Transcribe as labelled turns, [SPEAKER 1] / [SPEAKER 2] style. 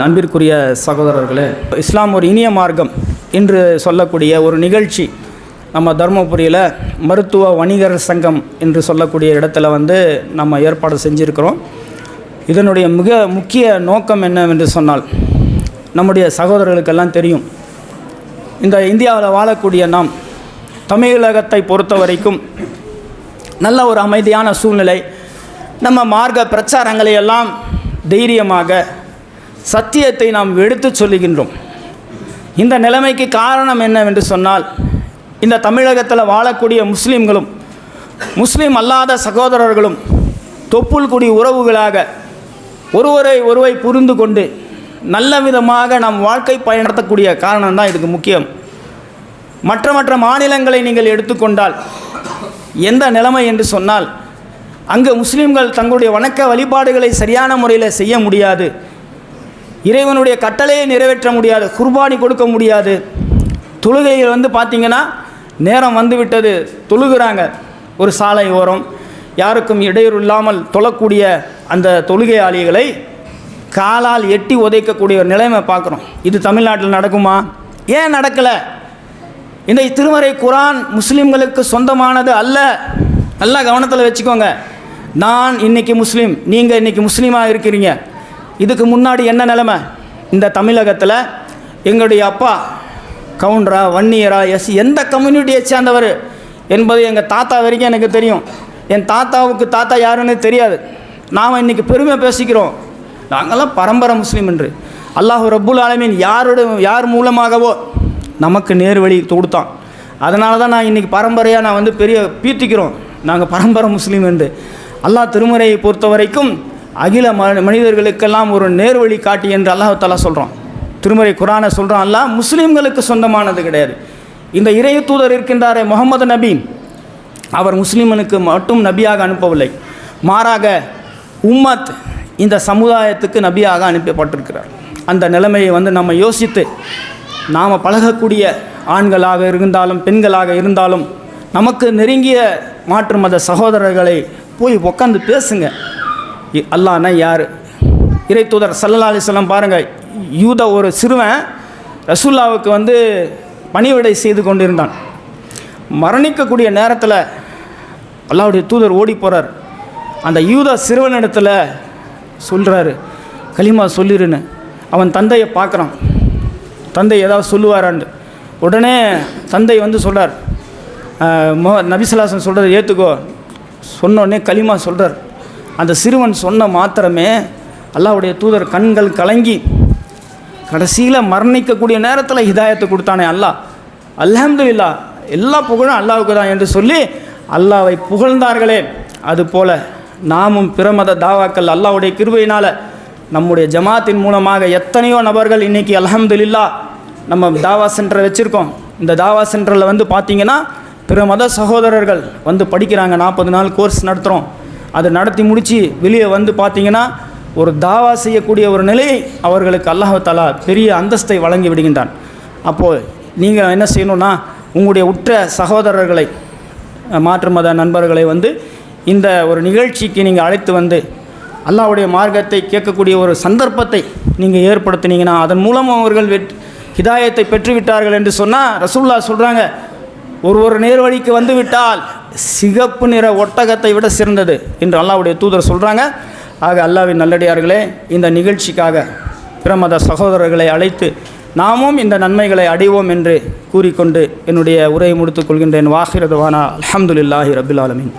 [SPEAKER 1] அன்பிற்குரிய சகோதரர்களே இஸ்லாம் ஒரு இனிய மார்க்கம் என்று சொல்லக்கூடிய ஒரு நிகழ்ச்சி. நம்ம தருமபுரியில் மருத்துவ வணிகர் சங்கம் என்று சொல்லக்கூடிய இடத்துல வந்து நம்ம ஏற்பாடு செஞ்சுருக்கிறோம். இதனுடைய மிக முக்கிய நோக்கம் என்னவென்று சொன்னால் நம்முடைய சகோதரர்களுக்கெல்லாம் தெரியும். இந்த இந்தியாவில் வாழக்கூடிய நாம் தமிழகத்தை பொறுத்த வரைக்கும் நல்ல ஒரு அமைதியான சூழ்நிலை நம்ம மார்க்க பிரச்சாரங்களை எல்லாம் தைரியமாக சத்தியத்தை நாம் எடுத்து சொல்லுகின்றோம். இந்த நிலைமைக்கு காரணம் என்னவென்று சொன்னால் இந்த தமிழகத்தில் வாழக்கூடிய முஸ்லீம்களும் முஸ்லீம் அல்லாத சகோதரர்களும் தொப்புள் குடி உறவுகளாக ஒருவரை ஒருவை புரிந்து கொண்டு நல்ல விதமாக நாம் வாழ்க்கை பயன்படுத்தக்கூடிய காரணம் தான் இதுக்கு முக்கியம். மற்ற மற்ற மாநிலங்களை நீங்கள் எடுத்துக்கொண்டால் எந்த நிலைமை என்று சொன்னால் அங்கு முஸ்லீம்கள் தங்களுடைய வணக்க வழிபாடுகளை சரியான முறையில் செய்ய முடியாது. இறைவனுடைய கட்டளையை நிறைவேற்ற முடியாது குர்பானி கொடுக்க முடியாது. தொழுகைகள் வந்து பார்த்திங்கன்னா நேரம் வந்துவிட்டது. தொழுகிறாங்க. ஒரு சாலை ஓரம். யாருக்கும் இடையூறு இல்லாமல் தொழக்கூடிய அந்த தொழுகையாளிகளை காலால் எட்டி உதைக்கக்கூடிய ஒரு நிலைமை பார்க்குறோம். இது தமிழ்நாட்டில் நடக்குமா? ஏன் நடக்கலை? இந்த திருமறை குரான் முஸ்லீம்களுக்கு சொந்தமானது அல்ல. நல்லா கவனத்தில் வச்சுக்கோங்க. நான் இன்றைக்கி முஸ்லீம் நீங்கள் இன்றைக்கி முஸ்லீமாக இருக்கிறீங்க. இதுக்கு முன்னாடி என்ன நிலமை? இந்த தமிழகத்தில் எங்களுடைய அப்பா கவுண்டரா வன்னியரா எஸ் எந்த கம்யூனிட்டியை சேர்ந்தவர் என்பது எங்கள் தாத்தா வரைக்கும் எனக்கு தெரியும். என் தாத்தாவுக்கு தாத்தா யாருன்னு தெரியாது. நாம் இன்றைக்கி பெருமை பேசிக்கிறோம். நாங்கள்லாம் பரம்பரை முஸ்லீம் என்று. அல்லாஹ் ரப்புல் ஆலமீன் யாரோட யார் மூலமாகவோ நமக்கு நேர் வழி கொடுத்தான். அதனால தான் நான் இன்றைக்கி பரம்பரையாக நான் வந்து பெரிய பீத்திக்கிறோம். நாங்கள் பரம்பரை முஸ்லீம் என்று. அல்லாஹ் திருமுறையை பொறுத்த வரைக்கும் அகில மனிதர்களுக்கெல்லாம் ஒரு நேர்வழி காட்டி என்று அல்லாஹாலா சொல்கிறோம் திருமறை குரானை சொல்கிறோம் அல்லாஹ் முஸ்லீம்களுக்கு சொந்தமானது கிடையாது. இந்த இறை தூதர் இருக்கின்றாரே முகமது நபி. அவர் முஸ்லீமனுக்கு மட்டும் நபியாக அனுப்பவில்லை. மாறாக உம்மத் இந்த சமுதாயத்துக்கு நபியாக அனுப்பப்பட்டிருக்கிறார். அந்த நிலைமையை வந்து நம்ம யோசித்து நாம் பழகக்கூடிய ஆண்களாக இருந்தாலும் பெண்களாக இருந்தாலும் நமக்கு நெருங்கிய மாற்று மத சகோதரர்களை போய் உட்காந்து பேசுங்க. இ- யார்? இறை தூதர் சல்லா அலிஸ்லாம் பாருங்கள் யூத ஒரு சிறுவன் ரசூல்லாவுக்கு வந்து பணிவிடை செய்து கொண்டிருந்தான். மரணிக்கக்கூடிய நேரத்தில் அல்லாவுடைய தூதர் ஓடி போகிறார் அந்த யூத சிறுவனிடத்தில் சொல்கிறாரு களிமா சொல்லிருன்னு. அவன் தந்தையை பார்க்குறான். தந்தை ஏதாவது சொல்லுவாரான்னு உடனே தந்தை வந்து சொல்கிறார் மோ நபிசலாசன் சொல்கிறத ஏற்றுக்கோ சொன்னோடனே களிமா சொல்கிறார் அந்த சிறுவன் சொன்ன மாத்திரமே அல்லாவுடைய தூதர் கண்கள் கலங்கி கடைசியில் மரணிக்கக்கூடிய நேரத்தில் ஹிதாயத்தை கொடுத்தானே அல்லாஹ். அல்ஹம்துலில்லா எல்லா புகழும் அல்லாவுக்கு தான் என்று சொல்லி அல்லாவை புகழ்ந்தார்களே. அதுபோல் நாமும் பிரமத தாவாக்கள் அல்லாஹ்வுடைய கிருபையினால் நம்முடைய ஜமாத்தின் மூலமாக எத்தனையோ நபர்கள் இன்றைக்கி இல்லா நம்ம தாவா சென்டரை வச்சுருக்கோம். இந்த தாவா சென்டரில் வந்து பார்த்திங்கன்னா பிற மத சகோதரர்கள் வந்து படிக்கிறாங்க. நாற்பது நாள் கோர்ஸ் நடத்துகிறோம் அதை நடத்தி முடித்து வெளியே வந்து பார்த்திங்கன்னா ஒரு தாவா செய்யக்கூடிய ஒரு நிலையை அவர்களுக்கு அல்லாஹாலா பெரிய அந்தஸ்தை வழங்கி விடுகின்றான். அப்போது நீங்கள் என்ன செய்யணும்னா உங்களுடைய உற்ற சகோதரர்களை மாற்று மத நண்பர்களை வந்து இந்த ஒரு நிகழ்ச்சிக்கு நீங்கள் அழைத்து வந்து அல்லாவுடைய மார்க்கத்தை கேட்கக்கூடிய ஒரு சந்தர்ப்பத்தை நீங்கள் ஏற்படுத்தினீங்கன்னா அதன் மூலம் அவர்கள் வெட் ஹிதாயத்தை பெற்றுவிட்டார்கள் என்று சொன்னால் ரசூல்லா சொல்கிறாங்க ஒரு ஒரு நேர்வழிக்கு வந்து விட்டால் சிகப்பு நிற ஒட்டகத்தை விட சிறந்தது என்று அல்லாவுடைய தூதர் சொல்கிறாங்க ஆக அல்லாவின் நல்லடியார்களே இந்த நிகழ்ச்சிக்காக பிரமத சகோதரர்களை அழைத்து நாமும் இந்த நன்மைகளை அடைவோம் என்று கூறிக்கொண்டு என்னுடைய உரையை முடித்துக் கொள்கின்றேன். வாஹிரதுவானா அலமதுல்லாஹி ரபுல் ஆலமின்.